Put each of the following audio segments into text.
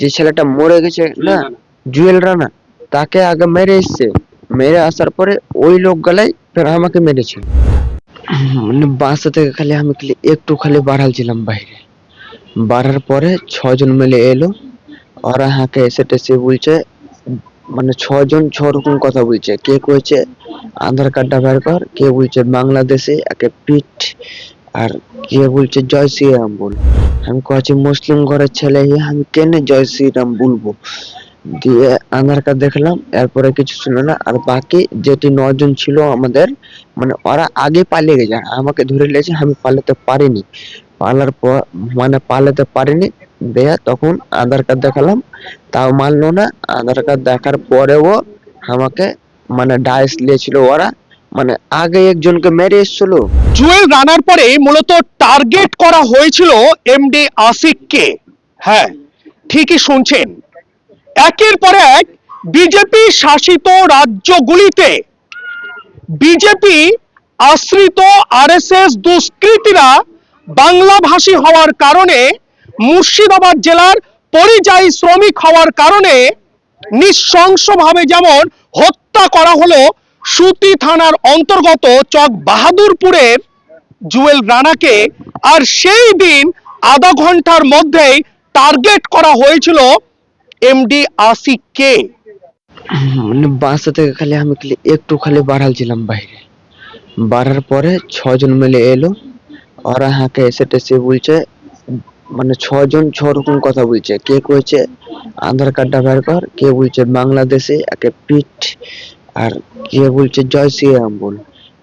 যে ছেলেটা মরে গেছে না জুয়েল রানা তাকে আগে মেরে এসছে। মেরে আসার পরে ওই লোক গেলাই ফের আমাকে মেরেছে। মানে বাসা থেকে খালি আমি খালি একটু খালি বাড়ালছিলাম বাইরে। বাড়ার পরে ছজন মিলে এলো। ওরা হাঁকে এসে টেসে বলছে মানে ছজন ছ রকম কথা বলছে। কে কইছে আধার কার্ডটা বের কর। কে বলছে বাংলাদেশে একে পিঠ আর কে বলছে জয় শ্রীরাম বল? আমি কয়েছি মুসলিম ঘরের ছেলে আমি কেনে জয় শ্রীরাম বলব? দিয়ে আধার কার্ড দেখলাম, এরপরে কিছু ছিল না। আর বাকি যেটি নজন ছিল আমাদের মানে ওরা আগে পালিয়ে গেছে আমাকে ধরে নিয়েছে, আমি পালাতে পারিনি। পালার পর মানে পালাতে পারিনি, দিয়ে তখন আধার কার্ড দেখালাম, তাও মানলো না। আধার কার্ড দেখার পরেও আমাকে মানে ডাইস নিয়েছিল ওরা মানে আগে একজনকে মেরে এসেছিল। জুয়েল রানার পরে মূলত টার্গেট করা হয়েছিল এমডি আশিককে। হ্যাঁ ঠিকই শুনছেন। একের পর এক বিজেপি শাসিত রাজ্যগুলিতে বিজেপি আশ্রিত আরএসএস দুষ্কৃতীরা বাংলাভাষী হওয়ার কারণে, মুর্শিদাবাদ জেলার পরিযায়ী শ্রমিক হওয়ার কারণে নৃশংসভাবে যেমন হত্যা করা হলো সুতি থানার অন্তর্গত চক বাহাদুরপুরের জুয়েল রানাকে আর সেই দিন আধা ঘণ্টার মধ্যেই টার্গেট করা হয়েছিল এমডি আশিককে। মানে বাসা থেকে খালি আমি একটু খালি বাড়াল ছিলাম বাইরে। বাড়ার পরে ছজন মিলে এলো, ওরা হাঁকে এসে টেসে বলছে মানে ছজন ছ রকম কথা বলছে। কে কইছে, আধার কার্ডটা বের কর, কে বলছে, বাংলাদেশে একে পিঠ আর কে বলছে জয় শ্রীরাম বল?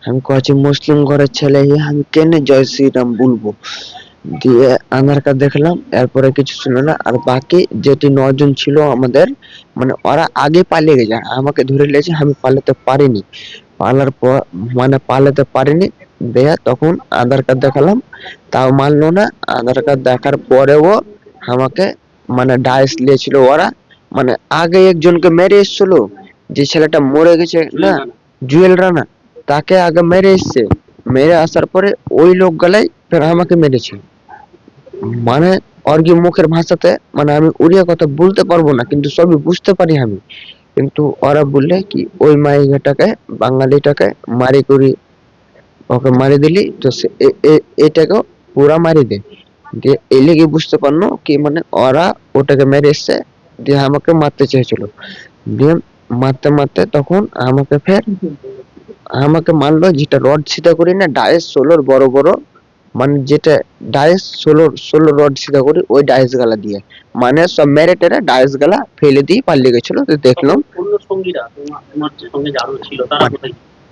আমি কয়েছি মুসলিম ঘরের ছেলে আমি কেনে জয় শ্রীরাম বলব? দিয়ে আধার কার্ড দেখলাম, এরপরে কিছু ছিল না। আর বাকি যেটি নজন ছিল আমাদের মানে ওরা আগে পালিয়ে গেছে আমাকে ধরে নিয়েছে আমি পালাতে পারিনি। পালার পর মানে পালাতে পারিনি, দেয়া তখন আধার কার্ড দেখালাম, তাও মানলো না। আধার কার্ড দেখার পরেও আমাকে মানে ডাইস নিয়েছিল ওরা মানে আগে একজনকে মেরে এসেছিল। যে ছেলেটা মরে গেছে না জুয়েল রানা তাকে আগে মেরে এসছে। মেরে আসার পরে ওই লোক গেলাই ফের আমাকে মেরেছে। মানে ওর কি মুখের ভাষাতে মানে আমি উড়িয়া কথা বলতে পারব না কিন্তু সবই বুঝতে পারি আমি। কিন্তু ওরা বললে কি ওই মাইঘাটাকে বাঙালিটাকে মারি করি ওকে মারি দিলি তো সে এ- এ- এটাকেও পুরা মারি দে। দিয়ে এই লেগে বুঝতে পারল কি মানে ওরা ওটাকে মেরে এসছে দিয়ে আমাকে মারতে চেয়েছিল। দিয়ে মারতে মারতে তখন আমাকে ফের আমাকে মারলো, যেটা রড সিধা করি না ডায়েস ষোলোর বড় বড় মানে যেটা ডায়েস ষোলো ষোলো রড সিধা করি, ওই ডায়েস গালা দিয়ে। মানে সব মেরে টেরে ডায়েস গালা ফেলে দিয়ে পালিয়ে গেছিল, তো দেখলাম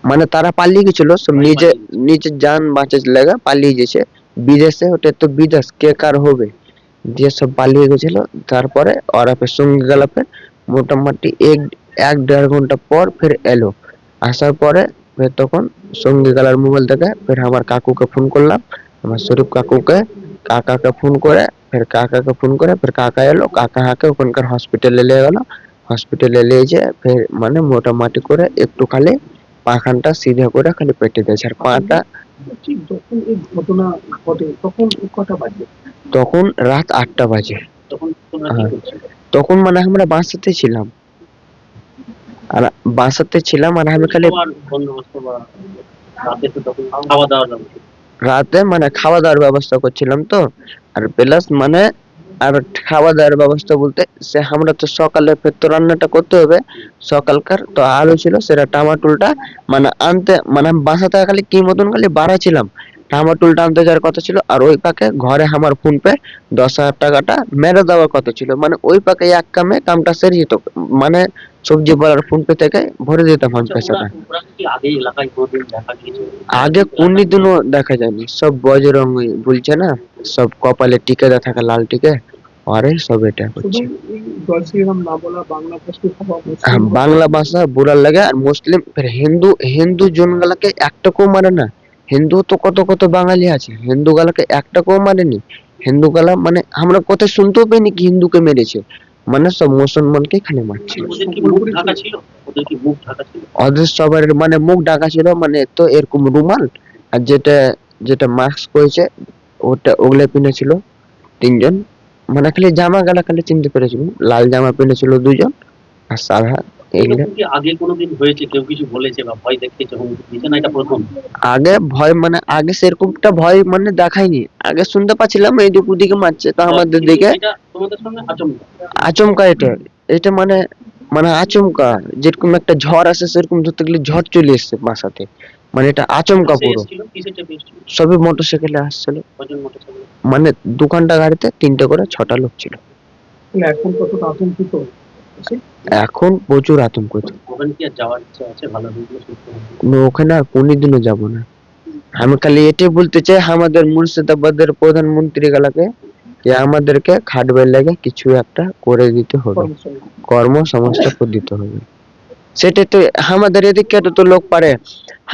মানে তারা পালিয়ে গেছিল, সব নিজে নিজের যান বাঁচার লেগে পালিয়ে গেছে। বিদেশে ওটা তো বিদেশ, কে কার হবে? দিয়ে সব পালিয়ে গেছিল, তারপরে ওরা সঙ্গে ফের মোটামুটি এক এক দেড় ঘণ্টা পর ফের এলো। আসার পরে ফের তখন সঙ্গী গেলার মোবাইল থেকে ফের আমার কাকুকে ফোন করলাম। আমার শরীফ কাকুকে কাকাকে ফোন করে ফের কাকাকে ফোন করে ফের কাকা এলো। কাকা হাকে ওখানকার হসপিটালে নিয়ে গেল। হসপিটালে নিয়ে যেয়ে ফের মানে মোটামুটি করে একটু খালি পাখানটা সিধা করে খালি পেটে দিয়েছে। আর পাটা যখন এই ঘটনা ঘটে তখন কটা বাজে? তখন রাত আটটা বাজে। তখন হ্যাঁ। তখন মানে আমরা বাসাতে ছিলাম। আর বাসাতে ছিলাম আর আমি খালি রাতে মানে খাওয়া দাওয়ার ব্যবস্থা। করছিলাম তো। আর প্লাস মানে আর খাওয়া দাওয়ার ব্যবস্থা বলতে সে আমরা তো সকালে ফের তো রান্নাটা করতে হবে। সকালকার তো আলু ছিল সেটা টামাটুলটা মানে আনতে মানে আমি বাসাতে খালি কি মতন খালি বাড়া ছিলাম। টামাটুলটা আনতে যাওয়ার কথা ছিল আর ওই পাকে ঘরে আমার ফোন পে দশ হাজার টাকাটা মেরে দেওয়ার কথা ছিল। মানে ওই পাকে এক কামে কামটা সেরে যেত। মানে সবজি বলার ফোন পে থেকে ভরে দিতাম আমি কি আগে এলাকায় কোনোদিন দেখা কোনদিনও দেখা যায়নি। সব বজরং বলছে না সব কপালে টিকে দেওয়া থাকে লাল টিকে আরে সব এটা বলা ভাষী হওয়া হ্যাঁ, বাংলা। ভাষা বুড়ার লাগে আর মুসলিম ফের হিন্দু হিন্দু জনগুলাকে একটাকেও মানে না। হিন্দু তো কত কত বাঙালি আছে হিন্দু গালাকে একটা কেউ মারেনি হিন্দু গালা মানে আমরা কোথায় শুনতেও পাইনি কি হিন্দুকে মেরেছে। মানে সব মুসলমানকে এখানে মারছে ওদের কি মুখ ঢাকা ছিল? ওদের সবার মানে মুখ ঢাকা ছিল মানে তো এরকম রুমাল আর যেটা যেটা মাস্ক করেছে ওটা ওগুলা পিনে ছিল তিনজন। মানে খালি জামা গালা খালি চিনতে পেরেছিল। লাল জামা পেরেছিল দুজন আর সাদা আগে কোনোদিন হয়েছে? কেউ কিছু বলেছে বা ভয় দেখিয়েছে? না এটা প্রথম। আগে ভয় মানে আগে সেরকমটা ভয় মানে দেখায়নি। আগে শুনতে পাচ্ছিলাম এই দিক ওদিকে মারছে। তো আমাদের দিকে আচমকা। আচমকা এটা। এটা মানে মানে আচমকা যেরকম একটা ঝড় আসে সেরকম ধরতে গেলে ঝড় চলে এসছে বাসাতে। মানে এটা আচমকা পুরো। সবই মোটরসাইকেলে আসছিল। মানে দোকানটা গাড়িতে তিনটে করে ছটা লোক ছিল। এখন কতটা আতঙ্কিত? এখন প্রচুর আতঙ্ক ওখানে আর কোনোদিনও যাব না। আমি খালি এটাই বলতে চাই আমাদের মুর্শিদাবাদের প্রধানমন্ত্রী গুলাকে যে আমাদেরকে খাটবার লাগে কিছু একটা করে দিতে হবে। কর্মসংস্থান। কর্মসংস্থা করে দিতে হবে। সেটা তো আমাদের এদিকে তো লোক পারে।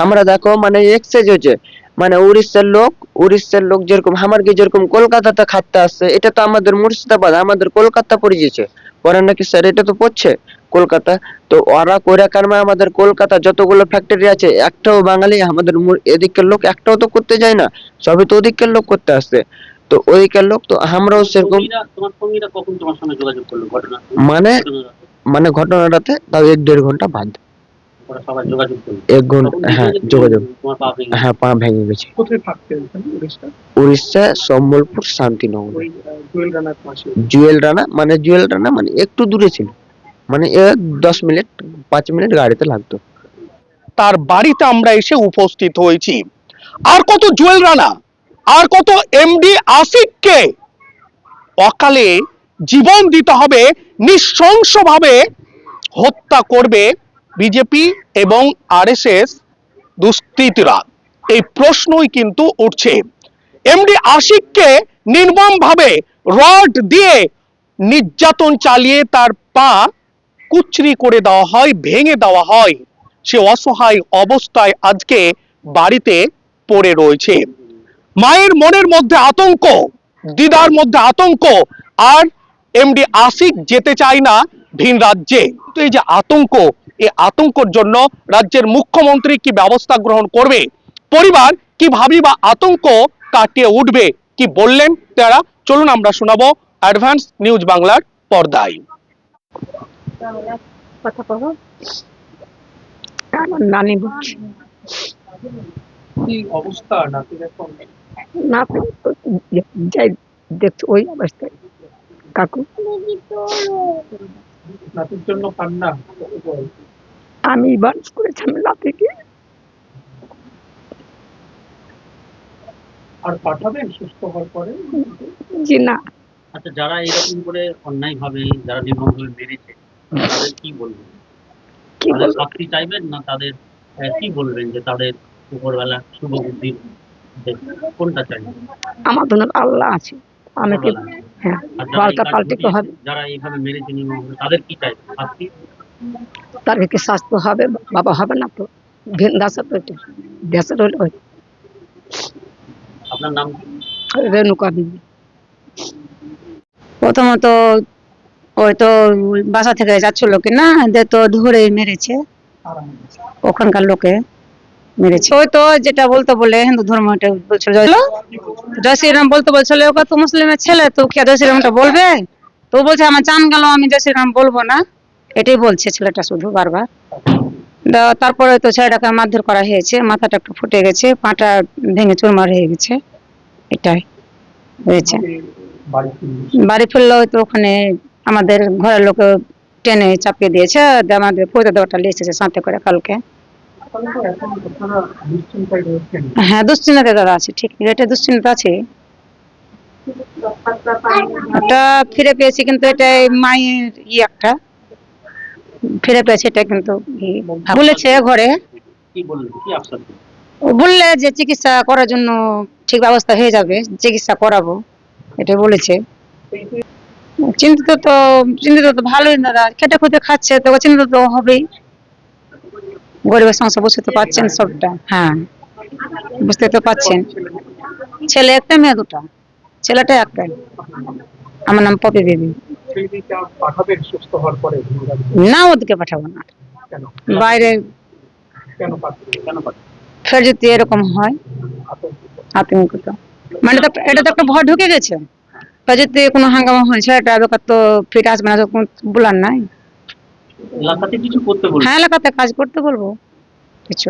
আমরা দেখো মানে এক্সচেঞ্জ হয়েছে মানে উড়িষ্যার লোক উড়িষ্যার লোক যেরকম আমাকে যেরকম কলকাতাতে খাটতে আসছে, এটা তো আমাদের মুর্শিদাবাদ, আমাদের কলকাতা পড়ে গেছে। পরে নাকি স্যার এটা তো পড়ছে কলকাতা। তো ওরা কইরা কারমে আমাদের কলকাতা যতগুলো ফ্যাক্টরি আছে, একটাও বাঙালি আমাদের এদিকের লোক একটাও তো করতে যায় না। সবই তো ওদিকের লোক করতে আসছে। তো ওইদিকের লোক তো আমরাও সেরকম সঙ্গীরা তোমার সঙ্গীরা কখন তোমার সঙ্গে যোগাযোগ করল ঘটনা? মানে ঘটনাটা? মানে ঘটনাটাতে তাও এক দেড় ঘণ্টা বাদ। এক ঘণ্টা হ্যাঁ যোগাযোগ। হ্যাঁ পা ভেঙে গেছে। উড়িষ্যা? সম্বলপুর শান্তিনগর। জুয়েল জুয়েল রানা মানে জুয়েল রানা মানে একটু দূরে ছিল। মানে এক দশ মিনিট পাঁচ মিনিট গাড়িতে লাগতো। তার বাড়িতে আমরা এসে উপস্থিত হয়েছি। আর কত জুয়েল রানা? আর কত এমডি আশিককে অকালে জীবন দিতে হবে, নৃশংসভাবে হত্যা করবে বিজেপি এবং আরএসএস দুষ্কৃতীরা। এই প্রশ্নই কিন্তু উঠছে। এমডি আশিককে নির্মমভাবে রড দিয়ে নির্যাতন চালিয়ে তার পা কুচরি করে দেওয়া হয়, ভেঙে দেওয়া হয়। সে অসহায় অবস্থায় আজকে বাড়িতে পড়ে রয়েছে। মায়ের মনের মধ্যে আতঙ্ক দিদার মধ্যে আতঙ্ক আর এমডি আশিক যেতে চায় না ভিন রাজ্যে। তো এই যে আতঙ্ক এই আতঙ্কর জন্য রাজ্যের মুখ্যমন্ত্রী কি ব্যবস্থা গ্রহণ করবে? পরিবার কীভাবে বা আতঙ্ক কাটিয়ে উঠবে? কি বললেন তারা? চলুন আমরা শোনাবো অ্যাডভান্স নিউজ বাংলার পর্দায়। কথা বলো। নানি বলছে। কি অবস্থা নাতির এখন? না যাই দেখছ ওই অবস্থায় কাকু। আমি বাস করেছিলাম আর পাঠাবেন সুস্থ হওয়ার পরে? যে না। আচ্ছা যারা এরকম করে অন্যায় ভাবে যারা নির্মমভাবে মেরেছে তাদের কি বলবেন? তাদের শাস্তি চাইবেন না তাদের কি বলবেন যে তাদের উপরবেলা শুভ বুদ্ধি? কোনটা আমার জন্য আল্লাহ আছে। আমাকে হ্যাঁ পাল্টা হবে। যারা এইভাবে মেরেছে নির্মমভাবে তাদের কি শাস্তি? তাদেরকে হবে? বাবা হবে না তো? দেশের তো এটা। দেশের হলে ওই আপনার নাম রেণুকা বিবি প্রথমত ওই তো বাসা থেকে যাচ্ছিল কি না যে তো ধরে মেরেছে। ওখানকার লোকে। মেরেছে। ওই তো যেটা বলতে বলে হিন্দু ধর্মটা বলছিল জয়- শ্রীরাম বলতে বলছিল ওকে তো মুসলিমের ছেলে তো কে জয় শ্রীরামটা বলবে? তো ও বলছে আমার জান গেল আমি জয় শ্রীরাম বলব না। এটাই বলছে ছেলেটা শুধু বারবার। তারপরে তো ছেলেটাকে মারধর করা হয়েছে মাথাটা একটু ফুটে গেছে পাটা ভেঙে চুরমার হয়ে গেছে এটাই হয়েছে। বাড়ি ফিরলি। তো ওখানে আমাদের ঘরের লোক টেনে চাপিয়ে দিয়েছে আমাদের পৌঁছে দেওয়াটা নিয়ে এসেছে সাথে করে কালকে। হ্যাঁ দুশ্চিন্তাতে দাদা আছে ঠিক। এটা দুশ্চিন্তা আছে। ওটা ফিরে পেয়েছি কিন্তু এটা মায়ের ই একটা। ফিরে পেয়েছি এটা কিন্তু বলেছে ঘরে। বললে যে চিকিৎসা করার জন্য ঠিক ব্যবস্থা হয়ে যাবে চিকিৎসা করাবো এটা বলেছে। চিন্তিত তো চিন্তিত তো ভালোই দাদা খেটে খুঁটে খাচ্ছে তো চিন্তিত তো হবেই। গরিবের সংসার বুঝতে তো পারছেন সবটা। হ্যাঁ। বুঝতে তো পারছেন। ছেলে একটা মেয়ে দুটা। ছেলেটা একটা। আমার নাম পপি বেবি? না ওদিকে পাঠাবো না। বাইরে? ফের যদি এরকম হয় আতঙ্কিত। মানে তো এটা তো একটা ভয় ঢুকে গেছে। তা যদি কোনো হাঙ্গামা হয় ছেলেটা বেকার তো ফিরে আসবে না তো কোনো বলার নাই। এলাকাতে কিছু করতে বলব? হ্যাঁ এলাকাতে কাজ করতে বলব। কিছু।